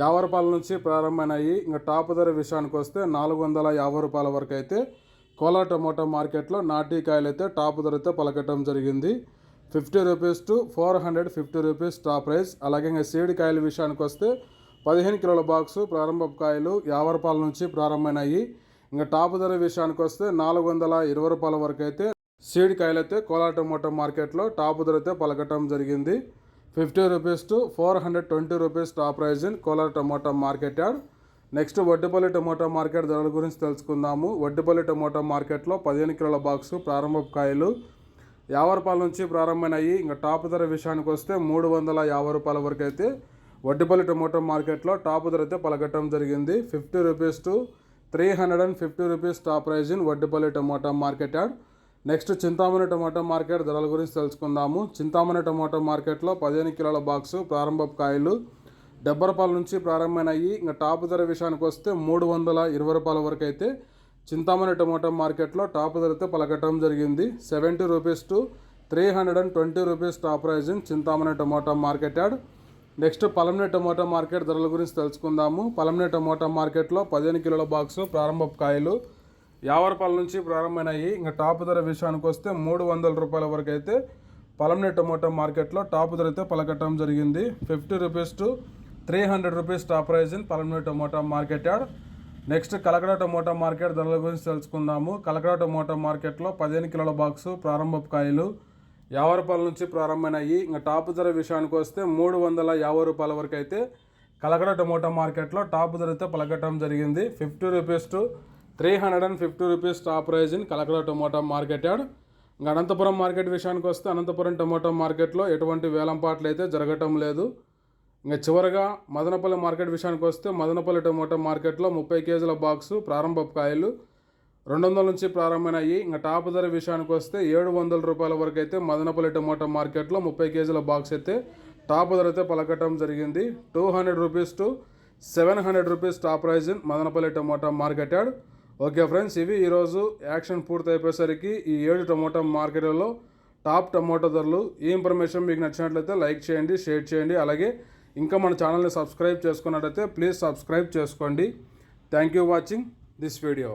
యాభై రూపాయల నుంచి ప్రారంభమైనాయి. ఇంకా టాప్ ధర విషయానికి వస్తే నాలుగు వందల యాభై రూపాయల వరకు అయితే కోలా టమోటా మార్కెట్లో నాటీ కాయలు అయితే టాప్ ధరతో పలకటం జరిగింది. Fifty rupees to four hundred fifty rupees top price. అలాగే ఇంకా సీడ్ కాయల విషయానికి వస్తే పదిహేను కిలోల బాక్సు ప్రారంభ కాయలు యాభై రూపాయల నుంచి ప్రారంభమైనాయి. ఇంకా టాప్ ధర విషయానికి వస్తే నాలుగు వందల ఇరవై రూపాయల వరకు అయితే సీడ్ కాయలు అయితే టమోటా మార్కెట్లో టాప్ ధరతో పలకటం జరిగింది. Fifty rupees to four hundred twenty rupees top price in Kolar tomato market yard. Next Vaddapalli tomato market ధరల గురించి తెలుసుకుందాము. వడ్డిపల్లి టమోటా మార్కెట్లో పదిహేను కిలోల బాక్స్ ప్రారంభ కాయలు యాభై రూపాయల నుంచి ప్రారంభమైనాయి. ఇంకా టాప్ ధర విషయానికి వస్తే మూడు వందల యాభై రూపాయల వరకు అయితే వడ్డపల్లి టమోటా మార్కెట్లో టాప్ ధర అయితే పలకట్టడం జరిగింది. Fifty rupees to three hundred and fifty rupees top price in Vaddapalli tomato market yard next Chintamani tomato market ధరల గురించి తెలుసుకుందాము. చింతామణి టమాటో మార్కెట్లో పదిహేను కిలోల బాక్సు ప్రారంభ కాయలు డెబ్బై రూపాయల నుంచి ప్రారంభమైనాయి. ఇంకా టాప్ ధర విషయానికి వస్తే మూడు వందల ఇరవై రూపాయల వరకు అయితే చింతామణి టమాటో మార్కెట్లో టాప్ ధరతో పలకటం జరిగింది. Seventy rupees to three hundred and twenty rupees top price in Chintamani tomato market yard. Next Palamaner tomato market ధరల గురించి తెలుసుకుందాము. పలమనే టమాటో మార్కెట్లో పదిహేను కిలోల బాక్సు ప్రారంభ కాయలు యాభై నుంచి ప్రారంభమైనాయి. ఇంకా టాప్ ధర విషయానికి వస్తే మూడు వందల రూపాయల వరకు అయితే పలంనే టమోటా మార్కెట్లో టాప్ ధర అయితే పలకటం జరిగింది. Fifty rupees to three hundred rupees top price in Palamaner tomato market yard. Next Kalakada tomato market ధరల గురించి తెలుసుకుందాము. కలకడ టమోటా మార్కెట్లో పదిహేను కిలోల బాక్సు ప్రారంభ కాయలు యాభై రూపాయల నుంచి ప్రారంభమైనాయి. ఇంకా టాప్ ధర విషయానికి వస్తే మూడు వందల యాభై రూపాయల వరకు అయితే కలకడ టమోటా మార్కెట్లో టాప్ ధర అయితే పలకటం జరిగింది. Fifty rupees to three hundred and fifty rupees top price in Kalakada tomato market yard ఇంకా అనంతపురం మార్కెట్ విషయానికి వస్తే అనంతపురం టొమాటో మార్కెట్లో ఎటువంటి వేలంపాట్లు అయితే జరగటం లేదు. ఇంకా చివరగా మదనపల్లి మార్కెట్ విషయానికి వస్తే మదనపల్లి టొమాటో మార్కెట్లో ముప్పై కేజీల బాక్సు ప్రారంభ కాయలు రెండు వందల నుంచి ప్రారంభమైనాయి. ఇంకా టాప్ ధర విషయానికి వస్తే ఏడు వందల రూపాయల వరకు అయితే మదనపల్లి టొమాటో మార్కెట్లో ముప్పై కేజీల బాక్స్ అయితే టాప్ ధర అయితే పలకటం జరిగింది. Two hundred rupees to seven hundred rupees top price in Madanapalle tomato market yard okay friends ఇవి ఈరోజు యాక్షన్ పూర్తి అయిపోయేసరికి ఈ ఏడు టమోటా మార్కెట్లలో టాప్ టమోటా ధరలు. ఈ ఇన్ఫర్మేషన్ మీకు నచ్చినట్లయితే లైక్ చేయండి షేర్ చేయండి. అలాగే ఇంకా మన ఛానల్ని సబ్స్క్రైబ్ చేసుకున్నట్లయితే ప్లీజ్ సబ్స్క్రైబ్ చేసుకోండి. Thank you watching this video.